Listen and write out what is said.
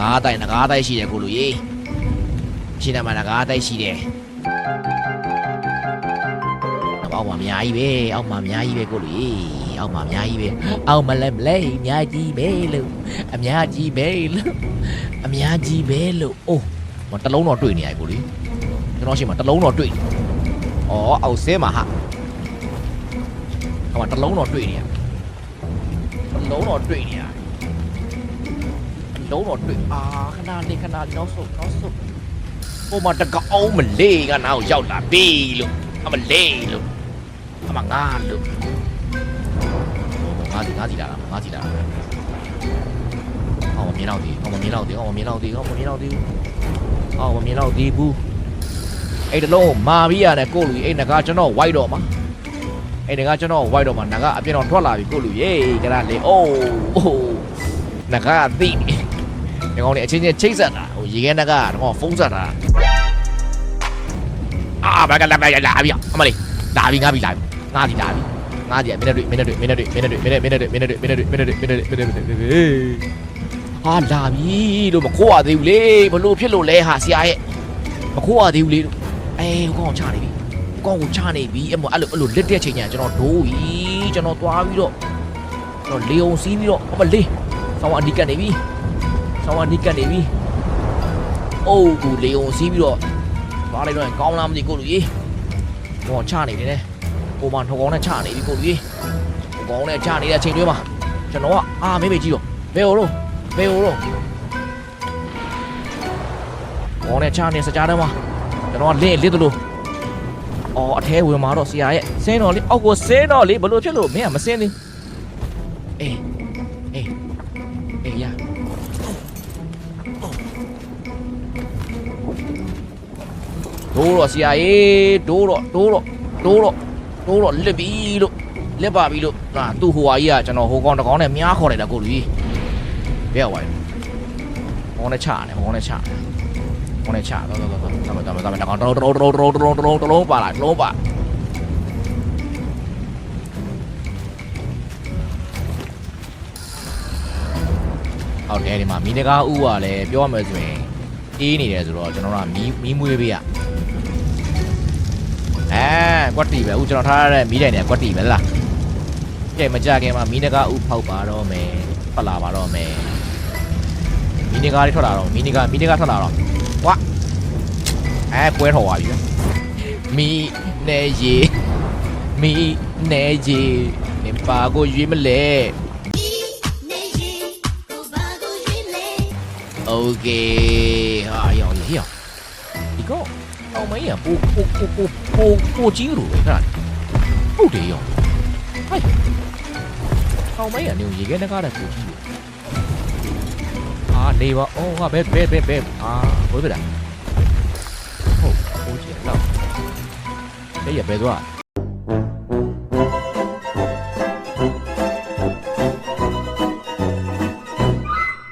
ကားတိုက်ငကားတိုက်ရှိတယ်ကိုလူကြီးရှင်းတယ်မှာငကားတိုက်ရှိတယ်အောက်မှာအများကြီးပဲအောက်မှာအများကြီးပဲကိုလူကြီးအောက်မှာအများကြီးပဲအောက်မှာလည်းမလဲအများကြီးပဲလို့အများကြီးပဲလို့အများကြီးပဲလို့အိုးမတစ်လုံးတော့တွေ့နေရကိုလူကြီးကျွန်တော်ရှိမှတစ်လုံးတော့တွေ့ဩအောက်ဆဲမှာဟာဟိုမှာတစ်လုံးတော့တွေ့နေရတစ်လုံးတော့တွေ့နေရ လုံးတော့တွေ့အာခဏလေးခဏလေးနောက်ဆုတ်နောက်ဆုတ်ဟိုမှာတကအောင်မလေးကနောက်ရောက်လာပြီလို့အမလေးလို့အမငါလို့ငါဒီငါဒီလာလားငါဒီလာလားဟောမမြင်တော့ဒီဟောမမြင်တော့ဒီဟောမမြင်တော့ဒီဟောမမြင်တော့ဒီဟောမမြင်တော့ဒီဘူးအဲ့တလုံးမာပြီးရတယ်ကိုလူကြီးအဲ့ငကားကျွန်တော်ဝိုက်တော့မှာအဲ့ငကားကျွန်တော်ဝိုက်တော့မှာငကားအပြင်တော့ထွက်လာပြီကိုလူရေးကြရလေအိုးအိုးငကားသိနေ ဒီကောင်လေးအချင်းချင်းချိတ်ဆက်တာဟိုရေခဲနက်ကတော့ဖုန်းဆက်တာအာဘာကလာလာလာပြီအမလေးလာပြီငါပြီလာပြီငါဒီလာပြီငါဒီမင်းတို့မင်းတို့မင်းတို့မင်းတို့မင်းတို့မင်းတို့မင်းတို့မင်းတို့မင်းတို့မင်းတို့မင်းတို့မင်းတို့ဟာလာပြီလို့မခိုးရသေးဘူးလေဘလို့ဖြစ်လို့လဲဟာဆရာရဲ့မခိုးရသေးဘူးလေအေးဟိုကောင်ချနေပြီဟိုကောင်ကိုချနေပြီအမအဲ့လိုအဲ့လိုလက်တဲ့ချိန်ညာကျွန်တော်ဒိုးပြီကျွန်တော်သွားပြီးတော့ကျွန်တော်လေုံစီးပြီးတော့အမလေးဆောင်းအနီးကနေပြီ ဆောင်းဝနီးကတ်နေပြီ။အိုးကူလေုံစီးပြီးတော့သွားလိုက်တော့ရင်ကောင်းလားမသိကိုလူကြီး။ဟောချနေတယ်နဲ့။ဟိုမှာထောက်ကောင်းနဲ့ချနေပြီကိုလူကြီး။ဟိုကောင်းနဲ့ချနေတဲ့အချိန်တွင်းမှာကျွန်တော်ကအာမေးမေးကြည့်တော့ဘယ်ဟိုတော့ဘယ်ဟိုတော့ကောင်းနဲ့ချနေစကြတဲ့မှာကျွန်တော်ကလင်းလင်းတလို့အော်အထဲဝင်มาတော့ဆရာရဲ့စင်းတော်လေးအောက်ကိုစင်းတော်လေးဘလို့ဖြစ်လို့မင်းကမစင်းသေးအေးအေး ဒိုးတော့ဆရာကြီးဒိုးတော့ဒိုးတော့ဒိုးတော့ဒိုးတော့လစ်ပြီလို့လစ်ပါပြီလို့ဟာသူ့ဟိုဟာကြီးကကျွန်တော်ဟိုကောင်တကောင်နဲ့မြားခေါ်လိုက်တာကိုလူကြီးဘယ်ရောက်သွားလဲဟောနဲ့ချတယ်ဟောနဲ့ချတယ်ဟောနဲ့ချတော့တော့တော့တော့တော့တော့တော့တကောင်တော့တော့တော့တော့တော့တော့တော့ပါလာတော့ပါဟုတ်တယ်ဒီမှာမီနဂါဥကလည်းပြောရမယ်ဆိုရင်အေးနေတယ်ဆိုတော့ကျွန်တော်ကမီးမီးမွေးပေးရ အဲကွက်တီပဲအခုကျွန်တော်ထားရတဲ့မီးတိုင်နဲ့ကွက်တီပဲလားကဲမကြခင်မှာမီးနဂါဥဖောက်ပါတော့မယ်ထွက်လာပါတော့မယ်မီးနဂါလေးထွက်လာတော့မီးနဂါမီးနဂါထွက်လာတော့ဝါအဲပွဲထော်သွားပြီမီးနေရေမီးနေရေနေပါကိုရွေးမလဲ နေရီကိုဘာကိုရွေးလဲ โอเคဟာရောင်ကြီးရောင် ဒီကောအောင်မင်းကပူပူပူပူပူပူကြီးလို့ပဲခါဟုတ်တယ်ရောင်ဟိုက်အောင်မင်းကနေရေခဲတကားတဲ့ပူကြီးလို့အာနေပါအော်ဟာဘဲဘဲဘဲဘဲအာဘယ်ပြတာဟုတ်ပူကြီးတော့ဘယ်ရဘဲသွား